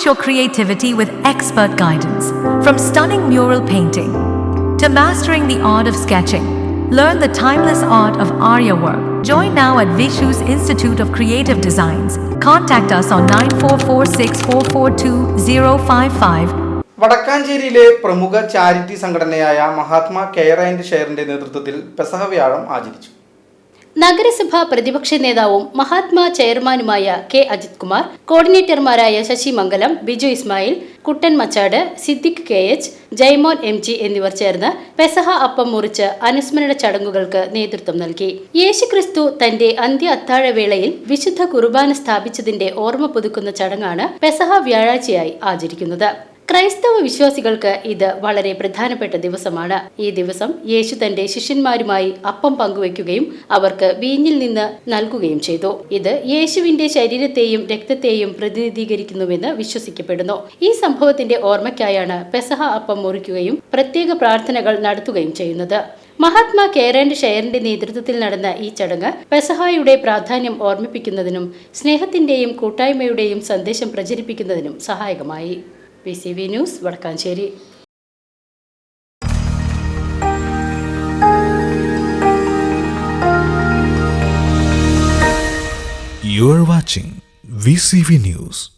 Unleash your creativity with expert guidance. From stunning mural painting to mastering the art of sketching, learn the timeless art of Arya work. Join now at Vishu's Institute of Creative Designs. Contact us on 9446442055 വടക്കാഞ്ചേരിയിലെ പ്രമുഖ charity സംഘടനയായ Mahatma care and ഷെയറിന്റെ നേതൃത്വത്തിൽ പെസഹ വ്യാഴം ആചരിച്ചു നഗരസഭാ പ്രതിപക്ഷ നേതാവും മഹാത്മാ ചെയർമാനുമായ K Ajith Kumar കോർഡിനേറ്റർമാരായ Sasi Mangalam Biju Ismail Kuttan Machad Siddique K H Jaimon M G എന്നിവർ ചേർന്ന് പെസഹ അപ്പം മുറിച്ച് അനുസ്മരണ ചടങ്ങുകൾക്ക് നേതൃത്വം നൽകി. യേശുക്രിസ്തു തന്റെ അന്ത്യ അത്താഴവേളയിൽ വിശുദ്ധ കുർബാന സ്ഥാപിച്ചതിന്റെ ഓർമ്മ പുതുക്കുന്ന ചടങ്ങാണ് പെസഹ വ്യാഴാഴ്ചയായി ആചരിക്കുന്നത്. ക്രൈസ്തവ വിശ്വാസികൾക്ക് ഇത് വളരെ പ്രധാനപ്പെട്ട ദിവസമാണ്. ഈ ദിവസം യേശു തന്റെ ശിഷ്യന്മാരുമായി അപ്പം പങ്കുവെക്കുകയും അവർക്ക് വീഞ്ഞിൽ നിന്ന് നൽകുകയും ചെയ്തു. ഇത് യേശുവിന്റെ ശരീരത്തെയും രക്തത്തെയും പ്രതിനിധീകരിക്കുന്നുവെന്ന് വിശ്വസിക്കപ്പെടുന്നു. ഈ സംഭവത്തിന്റെ ഓർമ്മയ്ക്കായാണ് പെസഹ അപ്പം മുറിക്കുകയും പ്രത്യേക പ്രാർത്ഥനകൾ നടത്തുകയും ചെയ്യുന്നത്. മഹാത്മാ കെയർ ആൻഡ് ഷെയറിന്റെ നേതൃത്വത്തിൽ നടന്ന ഈ ചടങ്ങ് പെസഹായുടെ പ്രാധാന്യം ഓർമ്മിപ്പിക്കുന്നതിനും സ്നേഹത്തിന്റെയും കൂട്ടായ്മയുടെയും സന്ദേശം പ്രചരിപ്പിക്കുന്നതിനും സഹായകമായി. P C V news Vadakkanchery You are watching VCV News.